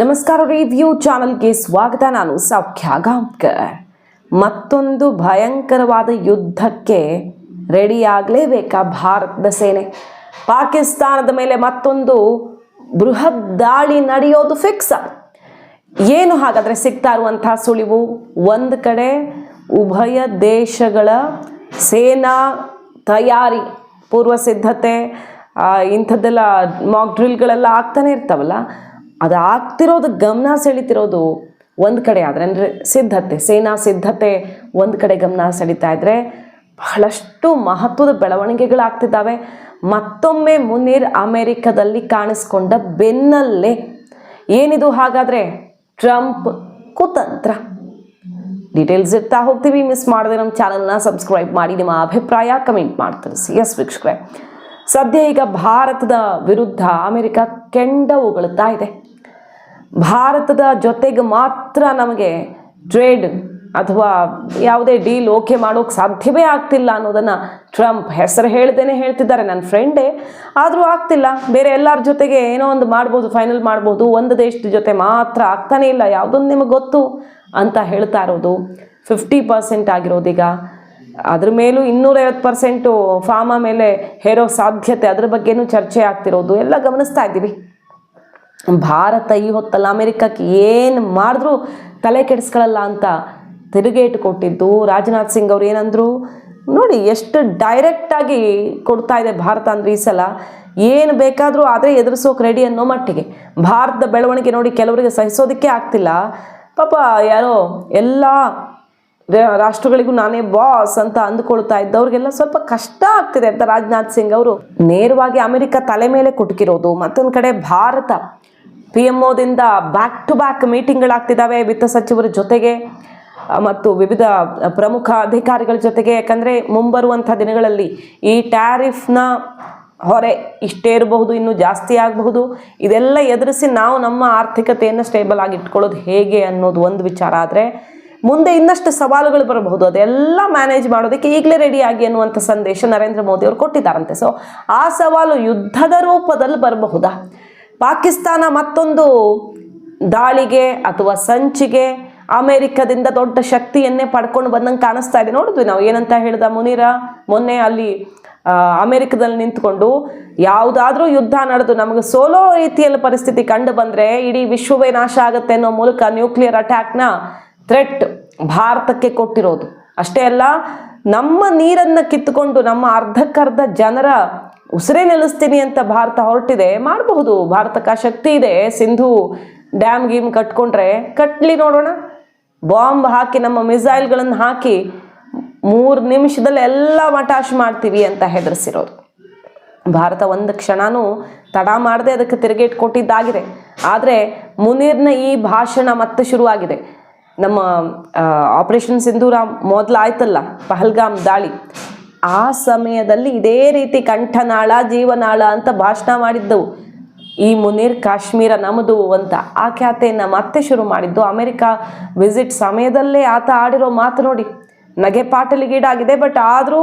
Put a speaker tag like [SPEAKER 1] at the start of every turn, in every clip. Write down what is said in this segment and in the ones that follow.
[SPEAKER 1] ನಮಸ್ಕಾರ ರಿವ್ಯೂ ಚಾನಲ್ಗೆ ಸ್ವಾಗತ. ನಾನು ಸೌಖ್ಯ ಗಾಂವ್ಕರ್ ಮತ್ತೊಂದು ಭಯಂಕರವಾದ ಯುದ್ಧಕ್ಕೆ ರೆಡಿಯಾಗಲೇಬೇಕಾ ಭಾರತದ ಸೇನೆ? ಪಾಕಿಸ್ತಾನದ ಮೇಲೆ ಮತ್ತೊಂದು ಬೃಹತ್ ದಾಳಿ ನಡೆಯೋದು ಫಿಕ್ಸ್ ಏನು ಹಾಗಾದರೆ ಸಿಗ್ತಾ ಇರುವಂತಹ ಸುಳಿವು? ಒಂದು ಕಡೆ ಉಭಯ ದೇಶಗಳ ಸೇನಾ ತಯಾರಿ ಪೂರ್ವ ಸಿದ್ಧತೆ ಇಂಥದ್ದೆಲ್ಲ ಮಾಕ್ ಡ್ರಿಲ್ಗಳೆಲ್ಲ ಆಗ್ತಾನೆ ಇರ್ತಾವಲ್ಲ? ಅದು ಆಗ್ತಿರೋದು ಗಮನ ಸೆಳಿತಿರೋದು ಒಂದು ಕಡೆ ಆದರೆ, ಅಂದರೆ ಸಿದ್ಧತೆ, ಸೇನಾ ಸಿದ್ಧತೆ ಒಂದು ಕಡೆ ಗಮನ ಸೆಳೀತಾ ಇದ್ದರೆ ಬಹಳಷ್ಟು ಮಹತ್ವದ ಬೆಳವಣಿಗೆಗಳಾಗ್ತಿದ್ದಾವೆ. ಮತ್ತೊಮ್ಮೆ ಮುನೀರ್ ಅಮೆರಿಕದಲ್ಲಿ ಕಾಣಿಸ್ಕೊಂಡ ಬೆನ್ನಲ್ಲೇ ಏನಿದು ಹಾಗಾದರೆ? ಟ್ರಂಪ್ ಕುತಂತ್ರ. ಡೀಟೇಲ್ಸ್ ಇರ್ತಾ ಹೋಗ್ತೀವಿ, ಮಿಸ್ ಮಾಡದೆ ನಮ್ಮ ಚಾನಲ್ನ ಸಬ್ಸ್ಕ್ರೈಬ್ ಮಾಡಿ, ನಿಮ್ಮ ಅಭಿಪ್ರಾಯ ಕಮೆಂಟ್ ಮಾಡಿ ಸಿ ಎಸ್ ವೀಕ್ಷಕರೇ. ಸದ್ಯ ಈಗ ಭಾರತದ ವಿರುದ್ಧ ಅಮೆರಿಕ ಕೆಂಡ ಉಗುಳುತ್ತಾ ಇದೆ. ಭಾರತದ ಜೊತೆಗೆ ಮಾತ್ರ ನಮಗೆ ಟ್ರೇಡ್ ಅಥವಾ ಯಾವುದೇ ಡೀಲ್ ಓಕೆ ಮಾಡೋಕೆ ಸಾಧ್ಯವೇ ಆಗ್ತಿಲ್ಲ ಅನ್ನೋದನ್ನು ಟ್ರಂಪ್ ಹೆಸರು ಹೇಳ್ದೇನೆ ಹೇಳ್ತಿದ್ದಾರೆ ನನ್ನ ಫ್ರೆಂಡೇ ಆದರೂ ಆಗ್ತಿಲ್ಲ. ಬೇರೆ ಎಲ್ಲರ ಜೊತೆಗೆ ಏನೋ ಒಂದು ಮಾಡ್ಬೋದು ಫೈನಲ್ ಮಾಡ್ಬೋದು. ಒಂದು ದೇಶದ ಜೊತೆ ಮಾತ್ರ ಆಗ್ತಾನೇ ಇಲ್ಲ. ಯಾವುದೊಂದು ನಿಮಗೆ ಗೊತ್ತು ಅಂತ ಹೇಳ್ತಾ ಇರೋದು. ಫಿಫ್ಟಿ ಪರ್ಸೆಂಟ್ ಆಗಿರೋದೀಗ. ಅದ್ರ ಮೇಲೂ ಇನ್ನೂರೈವತ್ತು ಪರ್ಸೆಂಟು ಫಾರ್ಮಾ ಮೇಲೆ ಹೇರೋ ಸಾಧ್ಯತೆ ಅದ್ರ ಬಗ್ಗೆನೂ ಚರ್ಚೆ ಆಗ್ತಿರೋದು. ಎಲ್ಲ ಗಮನಿಸ್ತಾ ಇದ್ದೀವಿ. ಭಾರತ, ಈ ಹೊತ್ತಲ್ಲ ಅಮೆರಿಕಕ್ಕೆ ಏನು ಮಾಡಿದ್ರೂ ತಲೆ ಕೆಡಿಸ್ಕೊಳ್ಳಲ್ಲ ಅಂತ ತಿರುಗೇಟು ಕೊಟ್ಟಿದ್ದು ರಾಜನಾಥ್ ಸಿಂಗ್ ಅವ್ರು ಏನಂದರು, ನೋಡಿ ಎಷ್ಟು ಡೈರೆಕ್ಟಾಗಿ ಕೊಡ್ತಾ ಇದೆ ಭಾರತ ಅಂದರೆ ಈ ಸಲ. ಏನು ಬೇಕಾದರೂ ಆದರೆ ಎದುರಿಸೋಕೆ ರೆಡಿ ಅನ್ನೋ ಮಟ್ಟಿಗೆ. ಭಾರತದ ಬೆಳವಣಿಗೆ ನೋಡಿ ಕೆಲವರಿಗೆ ಸಹಿಸೋದಕ್ಕೆ ಆಗ್ತಿಲ್ಲ. ಪಾಪ ಯಾರೋ ಎಲ್ಲ ರಾಷ್ಟ್ರಗಳಿಗೂ ನಾನೇ ಬಾಸ್ ಅಂತ ಅಂದುಕೊಳ್ತಾ ಇದ್ದವ್ರಿಗೆಲ್ಲ ಸ್ವಲ್ಪ ಕಷ್ಟ ಆಗ್ತಿದೆ ಅಂತ ರಾಜನಾಥ್ ಸಿಂಗ್ ಅವರು. ನೇರವಾಗಿ ಅಮೆರಿಕ ತಲೆ ಮೇಲೆ ಕುಟುಕಿರೋದು, ಮತ್ತೊಂದು ಕಡೆ ಭಾರತ ಪಿ ಎಂ ಒದಿಂದ ಬ್ಯಾಕ್ ಟು ಬ್ಯಾಕ್ ಮೀಟಿಂಗ್ಗಳಾಗ್ತಿದ್ದಾವೆ ವಿತ್ತ ಸಚಿವರ ಜೊತೆಗೆ ಮತ್ತು ವಿವಿಧ ಪ್ರಮುಖ ಅಧಿಕಾರಿಗಳ ಜೊತೆಗೆ. ಯಾಕಂದರೆ ಮುಂಬರುವಂಥ ದಿನಗಳಲ್ಲಿ ಈ ಟ್ಯಾರಿಫ್ನ ಹೊರೆ ಇಷ್ಟೇ ಇರಬಹುದು, ಇನ್ನೂ ಜಾಸ್ತಿ ಆಗಬಹುದು. ಇದೆಲ್ಲ ಎದುರಿಸಿ ನಾವು ನಮ್ಮ ಆರ್ಥಿಕತೆಯನ್ನು ಸ್ಟೇಬಲ್ ಆಗಿ ಇಟ್ಕೊಳ್ಳೋದು ಹೇಗೆ ಅನ್ನೋದು ಒಂದು ವಿಚಾರ. ಆದರೆ ಮುಂದೆ ಇನ್ನಷ್ಟು ಸವಾಲುಗಳು ಬರಬಹುದು. ಅದೆಲ್ಲ ಮ್ಯಾನೇಜ್ ಮಾಡೋದಕ್ಕೆ ಈಗಲೇ ರೆಡಿಯಾಗಿ ಅನ್ನುವಂಥ ಸಂದೇಶ ನರೇಂದ್ರ ಮೋದಿ ಅವರು ಕೊಟ್ಟಿದ್ದಾರಂತೆ. ಸೊ ಆ ಸವಾಲು ಯುದ್ಧದ ರೂಪದಲ್ಲಿ ಬರಬಹುದಾ? ಪಾಕಿಸ್ತಾನ ಮತ್ತೊಂದು ದಾಳಿಗೆ ಅಥವಾ ಸಂಚಿಗೆ ಅಮೆರಿಕದಿಂದ ದೊಡ್ಡ ಶಕ್ತಿಯನ್ನೇ ಪಡ್ಕೊಂಡು ಬಂದಂಗೆ ಕಾಣಿಸ್ತಾ ಇದೆ. ನೋಡಿದ್ವಿ ನಾವು, ಏನಂತ ಹೇಳಿದ ಮುನೀರ? ಮೊನ್ನೆ ಅಲ್ಲಿ ಅಮೆರಿಕದಲ್ಲಿ ನಿಂತ್ಕೊಂಡು ಯಾವುದಾದ್ರೂ ಯುದ್ಧ ನಡೆದು ನಮಗೆ ಸೋಲೋ ರೀತಿಯಲ್ಲಿ ಪರಿಸ್ಥಿತಿ ಕಂಡು ಬಂದರೆ ಇಡೀ ವಿಶ್ವವೇ ನಾಶ ಆಗುತ್ತೆ ಅನ್ನೋ ಮೂಲಕ ನ್ಯೂಕ್ಲಿಯರ್ ಅಟ್ಯಾಕ್ನ ಥ್ರೆಟ್ ಭಾರತಕ್ಕೆ ಕೊಟ್ಟಿರೋದು. ಅಷ್ಟೇ ಅಲ್ಲ, ನಮ್ಮ ನೀರನ್ನು ಕಿತ್ತುಕೊಂಡು ನಮ್ಮ ಅರ್ಧಕ್ಕರ್ಧ ಜನರ ಉಸಿರೇ ನಿಲ್ಲಿಸ್ತೀನಿ ಅಂತ ಭಾರತ ಹೊರಟಿದೆ, ಮಾಡಬಹುದು. ಭಾರತಕ್ಕೆ ಆ ಶಕ್ತಿ ಇದೆ. ಸಿಂಧು ಡ್ಯಾಮ್ ಗೀಮ್ ಕಟ್ಕೊಂಡ್ರೆ ಕಟ್ಲಿ ನೋಡೋಣ. ಬಾಂಬ್ ಹಾಕಿ ನಮ್ಮ ಮಿಸೈಲ್ಗಳನ್ನು ಹಾಕಿ ಮೂರು ನಿಮಿಷದಲ್ಲಿ ಎಲ್ಲ ಮಟಾಶ್ ಮಾಡ್ತೀವಿ ಅಂತ ಹೆದರಿಸಿರೋದು ಭಾರತ ಒಂದು ಕ್ಷಣನೂ ತಡ ಮಾಡದೆ ಅದಕ್ಕೆ ತಿರುಗೇಟ್ ಕೊಟ್ಟಿದ್ದಾಗಿದೆ ಆದರೆ ಮುನೀರ್ನ ಈ ಭಾಷಣ ಮತ್ತೆ ಶುರುವಾಗಿದೆ. ನಮ್ಮ ಆಪರೇಷನ್ ಸಿಂಧೂರ ಮೊದಲಾಯ್ತಲ್ಲ, ಪಹಲ್ಗಾಮ್ ದಾಳಿ. ಆ ಸಮಯದಲ್ಲಿ ಇದೇ ರೀತಿ ಕಂಠನಾಳ, ಜೀವನಾಳ ಅಂತ ಭಾಷಣ ಮಾಡಿದ್ದವು. ಈ ಮುನೀರ್ ಕಾಶ್ಮೀರ ನಮ್ಮದು ಅಂತ ಆ ಖ್ಯಾತೆಯನ್ನು ಮತ್ತೆ ಶುರು ಮಾಡಿದ್ದು. ಅಮೆರಿಕ ವಿಸಿಟ್ ಸಮಯದಲ್ಲೇ ಆತ ಆಡಿರೋ ಮಾತು ನೋಡಿ. ನಗೆ ಪಾಟಲಿಗೀಡಾಗಿದೆ, ಬಟ್ ಆದರೂ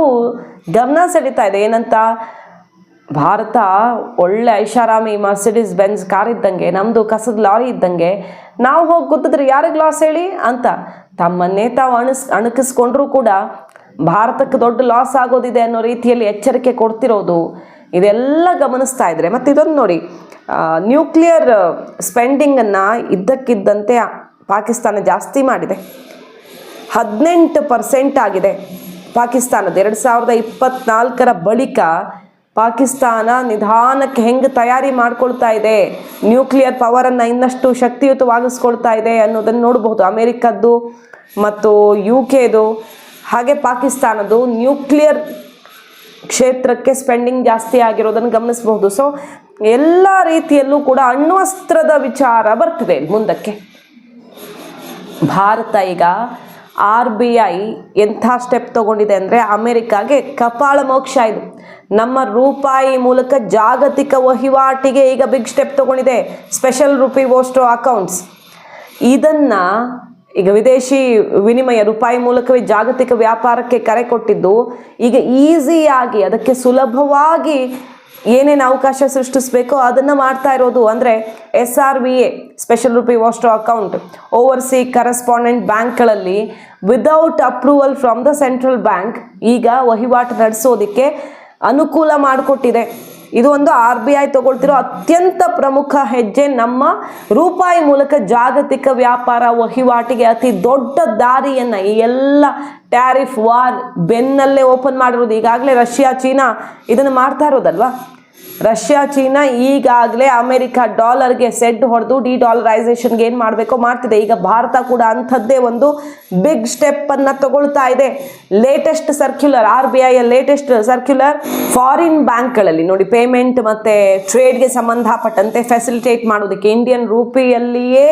[SPEAKER 1] ಗಮನ ಸೆಳೀತಾ ಇದೆ. ಏನಂತ? ಭಾರತ ಒಳ್ಳೆ ಐಷಾರಾಮಿ ಮರ್ಸಿಡೀಸ್ ಬೆನ್ಸ್ ಕಾರ್ ಇದ್ದಂಗೆ ನಮ್ಮದು ಕಸದ ಲಾರಿ ಇದ್ದಂಗೆ. ನಾವು ಹೋಗಿ ಗುದ್ದಿದ್ರೆ ಯಾರಿಗೆ ಲಾಸ್ ಹೇಳಿ? ಅಂತ ತಮ್ಮನ್ನೇ ತಾವು ಅಣಸ್, ಅಣಕಿಸ್ಕೊಂಡ್ರೂ ಕೂಡ ಭಾರತಕ್ಕೆ ದೊಡ್ಡ ಲಾಸ್ ಆಗೋದಿದೆ ಅನ್ನೋ ರೀತಿಯಲ್ಲಿ ಎಚ್ಚರಿಕೆ ಕೊಡ್ತಿರೋದು ಇದೆಲ್ಲ ಗಮನಿಸ್ತಾ ಇದ್ರೆ, ಮತ್ತು ಇದೊಂದು ನೋಡಿ ನ್ಯೂಕ್ಲಿಯರ್ ಸ್ಪೆಂಡಿಂಗನ್ನು ಇದ್ದಕ್ಕಿದ್ದಂತೆ ಪಾಕಿಸ್ತಾನ ಜಾಸ್ತಿ ಮಾಡಿದೆ. ಹದಿನೆಂಟು ಪರ್ಸೆಂಟ್ ಆಗಿದೆ ಪಾಕಿಸ್ತಾನದ ಎರಡು ಸಾವಿರದ ಇಪ್ಪತ್ನಾಲ್ಕರ ಬಳಿಕ ಪಾಕಿಸ್ತಾನ ನಿಧಾನಕ್ಕೆ ಹೆಂಗೆ ತಯಾರಿ ಮಾಡ್ಕೊಳ್ತಾ ಇದೆ ನ್ಯೂಕ್ಲಿಯರ್ ಪವರನ್ನು ಇನ್ನಷ್ಟು ಶಕ್ತಿಯುತವಾಗಿಸ್ಕೊಳ್ತಾ ಇದೆ ಅನ್ನೋದನ್ನು ನೋಡಬಹುದು. ಅಮೇರಿಕದ್ದು ಮತ್ತು ಯು ಕೆದು ಹಾಗೆ ಪಾಕಿಸ್ತಾನದ್ದು ನ್ಯೂಕ್ಲಿಯರ್ ಕ್ಷೇತ್ರಕ್ಕೆ ಸ್ಪೆಂಡಿಂಗ್ ಜಾಸ್ತಿ ಆಗಿರೋದನ್ನು ಗಮನಿಸಬಹುದು. ಸೊ ಎಲ್ಲ ರೀತಿಯಲ್ಲೂ ಕೂಡ ಅಣ್ವಸ್ತ್ರದ ವಿಚಾರ ಬರ್ತಿದೆ ಮುಂದಕ್ಕೆ. ಭಾರತ ಈಗ ಆರ್ ಬಿ ಐ ಎಂಥ ಸ್ಟೆಪ್ ತಗೊಂಡಿದೆ ಅಂದರೆ ಅಮೆರಿಕಾಗೆ ಕಪಾಳ ಮೋಕ್ಷ ಇದು. ನಮ್ಮ ರೂಪಾಯಿ ಮೂಲಕ ಜಾಗತಿಕ ವಹಿವಾಟಿಗೆ ಈಗ ಬಿಗ್ ಸ್ಟೆಪ್ ತಗೊಂಡಿದೆ. ಸ್ಪೆಷಲ್ ರುಪಿ ವೋಸ್ಟೋ ಅಕೌಂಟ್ಸ್ ಇದನ್ನು ಈಗ ವಿದೇಶಿ ವಿನಿಮಯ ರೂಪಾಯಿ ಮೂಲಕವೇ ಜಾಗತಿಕ ವ್ಯಾಪಾರಕ್ಕೆ ಕರೆ ಕೊಟ್ಟಿದ್ದು, ಈಗ ಈಸಿಯಾಗಿ, ಅದಕ್ಕೆ ಸುಲಭವಾಗಿ ಏನೇನು ಅವಕಾಶ ಸೃಷ್ಟಿಸಬೇಕೋ ಅದನ್ನು ಮಾಡ್ತಾ ಇರೋದು ಅಂದರೆ S R V A special rupee vostro account overseas correspondent ಬ್ಯಾಂಕ್ಗಳಲ್ಲಿ without approval from the central bank ಈಗ ವಹಿವಾಟು ನಡೆಸೋದಕ್ಕೆ ಅನುಕೂಲ ಮಾಡಿಕೊಟ್ಟಿದೆ. ಇದು ಒಂದು ಆರ್ ಬಿ ಐ ತಗೊಳ್ತಿರೋ ಅತ್ಯಂತ ಪ್ರಮುಖ ಹೆಜ್ಜೆ ನಮ್ಮ ರೂಪಾಯಿ ಮೂಲಕ ಜಾಗತಿಕ ವ್ಯಾಪಾರ ವಹಿವಾಟಿಗೆ ಅತಿ ದೊಡ್ಡ ದಾರಿಯನ್ನು ಈ ಎಲ್ಲ ಟ್ಯಾರಿಫ್ ವಾರ್ ಬೆನ್ನಲ್ಲೇ ಓಪನ್ ಮಾಡಿರೋದು ಈಗಾಗಲೇ ರಷ್ಯಾ, ಚೀನಾ ಇದನ್ನು ಮಾಡ್ತಾ ಇರೋದಲ್ವಾ? ರಷ್ಯಾ, ಚೀನಾ ಈಗಾಗಲೇ ಅಮೆರಿಕ ಡಾಲರ್ಗೆ ಸೆಡ್ ಹೊಡೆದು ಡಿ ಡಾಲರೈಸೇಷನ್ಗೆ ಏನು ಮಾಡಬೇಕೋ ಮಾಡ್ತಿದೆ. ಈಗ ಭಾರತ ಕೂಡ ಅಂಥದ್ದೇ ಒಂದು ಬಿಗ್ ಸ್ಟೆಪ್ ಅನ್ನ ತಗೊಳ್ತಾ ಇದೆ. Latest circular R B I latest circular foreign ಬ್ಯಾಂಕ್ಗಳಲ್ಲಿ ನೋಡಿ ಪೇಮೆಂಟ್ ಮತ್ತು ಟ್ರೇಡ್ಗೆ ಸಂಬಂಧಪಟ್ಟಂತೆ ಫೆಸಿಲಿಟೇಟ್ ಮಾಡೋದಕ್ಕೆ ಇಂಡಿಯನ್ ರೂಪಿಯಲ್ಲಿಯೇ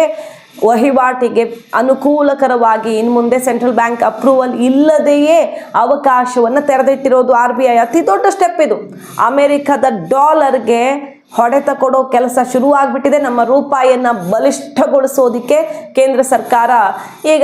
[SPEAKER 1] ವಹಿವಾಟಿಗೆ ಅನುಕೂಲಕರವಾಗಿ ಇನ್ನು ಮುಂದೆ ಸೆಂಟ್ರಲ್ ಬ್ಯಾಂಕ್ ಅಪ್ರೂವಲ್ ಇಲ್ಲದೆಯೇ ಅವಕಾಶವನ್ನು ತೆರೆದಿಟ್ಟಿರೋದು ಆರ್ ಬಿ ಐ. ಅತಿ ದೊಡ್ಡ ಸ್ಟೆಪ್ ಇದು. ಅಮೆರಿಕದ ಡಾಲರ್ಗೆ ಹೊಡೆತ ಕೊಡೋ ಕೆಲಸ ಶುರುವಾಗ್ಬಿಟ್ಟಿದೆ. ನಮ್ಮ ರೂಪಾಯಿಯನ್ನು ಬಲಿಷ್ಠಗೊಳಿಸೋದಕ್ಕೆ ಕೇಂದ್ರ ಸರ್ಕಾರ ಈಗ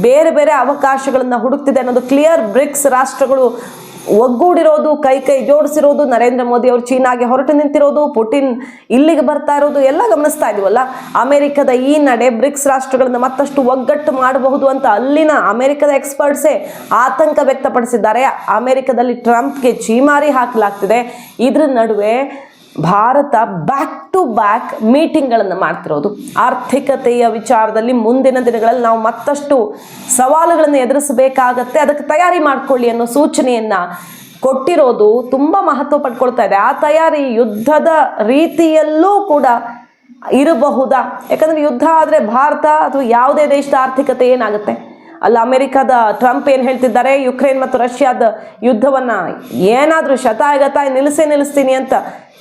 [SPEAKER 1] ಬೇರೆ ಬೇರೆ ಅವಕಾಶಗಳನ್ನು ಹುಡುಕ್ತಿದೆ ಅನ್ನೋದು ಕ್ಲಿಯರ್ ಬ್ರಿಕ್ಸ್ ರಾಷ್ಟ್ರಗಳು ಒಗ್ಗೂಡಿರೋದು, ಕೈ ಕೈ ಜೋಡಿಸಿರೋದು, ನರೇಂದ್ರ ಮೋದಿ ಅವರು ಚೀನಾಗೆ ಹೊರಟು ನಿಂತಿರೋದು, ಪುಟಿನ್ ಇಲ್ಲಿಗೆ ಬರ್ತಾ ಇರೋದು ಎಲ್ಲ ಗಮನಿಸ್ತಾ ಇದೀವಲ್ಲ? ಅಮೆರಿಕದ ಈ ನಡೆ ಬ್ರಿಕ್ಸ್ ರಾಷ್ಟ್ರಗಳನ್ನ ಮತ್ತಷ್ಟು ಒಗ್ಗಟ್ಟು ಮಾಡಬಹುದು ಅಂತ ಅಲ್ಲಿನ ಅಮೆರಿಕದ ಎಕ್ಸ್ಪರ್ಟ್ಸೇ ಆತಂಕ ವ್ಯಕ್ತಪಡಿಸಿದ್ದಾರೆ. ಅಮೆರಿಕದಲ್ಲಿ ಟ್ರಂಪ್ಗೆ ಚೀಮಾರಿ ಹಾಕಲಾಗ್ತಿದೆ. ಇದ್ರ ನಡುವೆ ಭಾರತ ಬ್ಯಾಕ್ ಟು ಬ್ಯಾಕ್ ಮೀಟಿಂಗ್ಗಳನ್ನು ಮಾಡ್ತಿರೋದು. ಆರ್ಥಿಕತೆಯ ವಿಚಾರದಲ್ಲಿ ಮುಂದಿನ ದಿನಗಳಲ್ಲಿ ನಾವು ಮತ್ತಷ್ಟು ಸವಾಲುಗಳನ್ನು ಎದುರಿಸಬೇಕಾಗತ್ತೆ. ಅದಕ್ಕೆ ತಯಾರಿ ಮಾಡ್ಕೊಳ್ಳಿ ಅನ್ನೋ ಸೂಚನೆಯನ್ನ ಕೊಟ್ಟಿರೋದು ತುಂಬ ಮಹತ್ವ ಪಡ್ಕೊಳ್ತಾ ಇದೆ. ಆ ತಯಾರಿ ಯುದ್ಧದ ರೀತಿಯಲ್ಲೂ ಕೂಡ ಇರಬಹುದಾ? ಯಾಕಂದ್ರೆ ಯುದ್ಧ ಆದರೆ ಭಾರತ ಅಥವಾ ಯಾವುದೇ ದೇಶದ ಆರ್ಥಿಕತೆ ಏನಾಗುತ್ತೆ? ಅಲ್ಲ, ಅಮೆರಿಕದ ಟ್ರಂಪ್ ಏನು ಹೇಳ್ತಿದ್ದಾರೆ? ಯುಕ್ರೇನ್ ಮತ್ತು ರಷ್ಯಾದ ಯುದ್ಧವನ್ನ ಏನಾದರೂ ಶತಾಯಗತಾಯ ನಿಲ್ಲಿಸೇ ನಿಲ್ಲಿಸ್ತೀನಿ ಅಂತ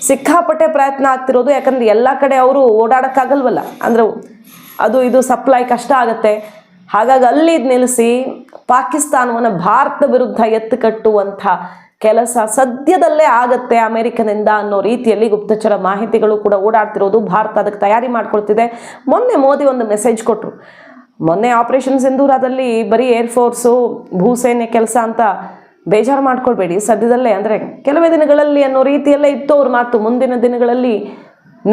[SPEAKER 1] ಸಿಕ್ಕಾಪಟ್ಟೆ ಪ್ರಯತ್ನ ಆಗ್ತಿರೋದು, ಯಾಕಂದ್ರೆ ಎಲ್ಲ ಕಡೆ ಅವರು ಓಡಾಡೋಕ್ಕಾಗಲ್ವಲ್ಲ. ಅಂದ್ರೆ ಅದು, ಇದು ಸಪ್ಲೈ ಕಷ್ಟ ಆಗುತ್ತೆ. ಹಾಗಾಗಿ ಅಲ್ಲಿ ನಿಲ್ಲಿಸಿ ಪಾಕಿಸ್ತಾನವನ್ನು ಭಾರತ ವಿರುದ್ಧ ಎತ್ತು ಕಟ್ಟುವಂಥ ಕೆಲಸ ಸದ್ಯದಲ್ಲೇ ಆಗತ್ತೆ ಅಮೆರಿಕದಿಂದ ಅನ್ನೋ ರೀತಿಯಲ್ಲಿ ಗುಪ್ತಚರ ಮಾಹಿತಿಗಳು ಕೂಡ ಓಡಾಡ್ತಿರೋದು ಭಾರತ ಅದಕ್ಕೆ ತಯಾರಿ ಮಾಡ್ಕೊಳ್ತಿದೆ. ಮೊನ್ನೆ ಮೋದಿ ಒಂದು ಮೆಸೇಜ್ ಕೊಟ್ಟರು ಮೊನ್ನೆ ಆಪರೇಷನ್ ಸಿಂಧೂರದಲ್ಲಿ ಬರೀ ಏರ್ಫೋರ್ಸು ಭೂಸೇನೆ ಕೆಲಸ ಅಂತ ಬೇಜಾರು ಮಾಡ್ಕೊಳ್ಬೇಡಿ. ಸದ್ಯದಲ್ಲೇ ಅಂದರೆ ಕೆಲವೇ ದಿನಗಳಲ್ಲಿ ಅನ್ನೋ ರೀತಿಯಲ್ಲೇ ಇತ್ತು ಅವ್ರ ಮಾತು ಮುಂದಿನ ದಿನಗಳಲ್ಲಿ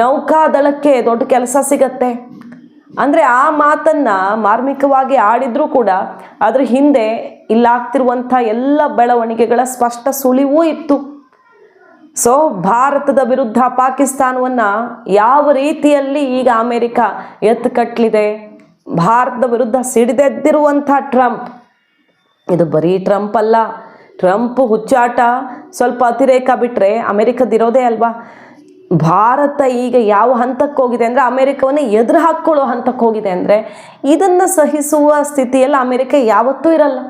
[SPEAKER 1] ನೌಕಾದಳಕ್ಕೆ ದೊಡ್ಡ ಕೆಲಸ ಸಿಗತ್ತೆ. ಅಂದರೆ ಆ ಮಾತನ್ನು ಮಾರ್ಮಿಕವಾಗಿ ಆಡಿದ್ರೂ ಕೂಡ ಅದ್ರ ಹಿಂದೆ ಇಲ್ಲಾಗ್ತಿರುವಂಥ ಎಲ್ಲ ಬೆಳವಣಿಗೆಗಳ ಸ್ಪಷ್ಟ ಸುಳಿವೂ ಇತ್ತು. ಸೊ ಭಾರತದ ವಿರುದ್ಧ ಪಾಕಿಸ್ತಾನವನ್ನು ಯಾವ ರೀತಿಯಲ್ಲಿ ಈಗ ಅಮೆರಿಕ ಎತ್ತು ಕಟ್ಟಲಿದೆ ಭಾರತದ ವಿರುದ್ಧ ಸಿಡಿದೆದ್ದಿರುವಂಥ ಟ್ರಂಪ್. ಇದು ಬರೀ ಟ್ರಂಪ್ ಅಲ್ಲ. ಟ್ರಂಪ್ ಹುಚ್ಚಾಟ ಸ್ವಲ್ಪ ಅತಿರೇಕ ಬಿಟ್ಟರೆ ಅಮೆರಿಕದಿರೋದೇ ಅಲ್ವಾ? ಭಾರತ ಈಗ ಯಾವ ಹಂತಕ್ಕೆ ಹೋಗಿದೆ ಅಂದರೆ ಅಮೆರಿಕವನ್ನು ಎದುರು ಹಾಕ್ಕೊಳ್ಳೋ ಹಂತಕ್ಕೆ ಹೋಗಿದೆ ಅಂದರೆ ಇದನ್ನು ಸಹಿಸುವ ಸ್ಥಿತಿಯಲ್ಲಿ ಅಮೆರಿಕ ಯಾವತ್ತೂ ಇರಲ್ಲ.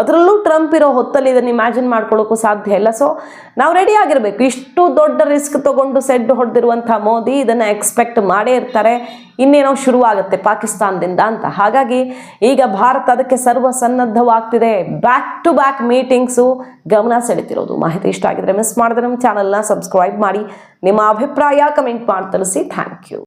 [SPEAKER 1] ಅದರಲ್ಲೂ ಟ್ರಂಪ್ ಇರೋ ಹೊತ್ತಲ್ಲಿ ಇದನ್ನು ಇಮ್ಯಾಜಿನ್ ಮಾಡ್ಕೊಳ್ಳೋಕ್ಕೂ ಸಾಧ್ಯ ಇಲ್ಲ. ಸೊ ನಾವು ರೆಡಿ ಆಗಿರಬೇಕು. ಇಷ್ಟು ದೊಡ್ಡ ರಿಸ್ಕ್ ತಗೊಂಡು ಸೆಡ್ ಹೊಡೆದಿರುವಂಥ ಮೋದಿ ಇದನ್ನು ಎಕ್ಸ್ಪೆಕ್ಟ್ ಮಾಡೇ ಇರ್ತಾರೆ. ಇನ್ನೇನೋ ಶುರುವಾಗುತ್ತೆ ಪಾಕಿಸ್ತಾನದಿಂದ ಅಂತ. ಹಾಗಾಗಿ ಈಗ ಭಾರತ ಅದಕ್ಕೆ ಸರ್ವ ಸನ್ನದ್ಧವಾಗ್ತಿದೆ ಬ್ಯಾಕ್ ಟು ಬ್ಯಾಕ್ ಮೀಟಿಂಗ್ಸು ಗಮನ ಸೆಳಿತಿರೋದು. ಮಾಹಿತಿ ಇಷ್ಟ ಆಗಿದ್ರೆ ಮಿಸ್ ಮಾಡಿದ್ರೆ ನಮ್ಮ ಚಾನಲ್ನ ಸಬ್ಸ್ಕ್ರೈಬ್ ಮಾಡಿ. ನಿಮ್ಮ ಅಭಿಪ್ರಾಯ ಕಮೆಂಟ್ ಮಾಡಿ ತಿಳಿಸಿ. Thank you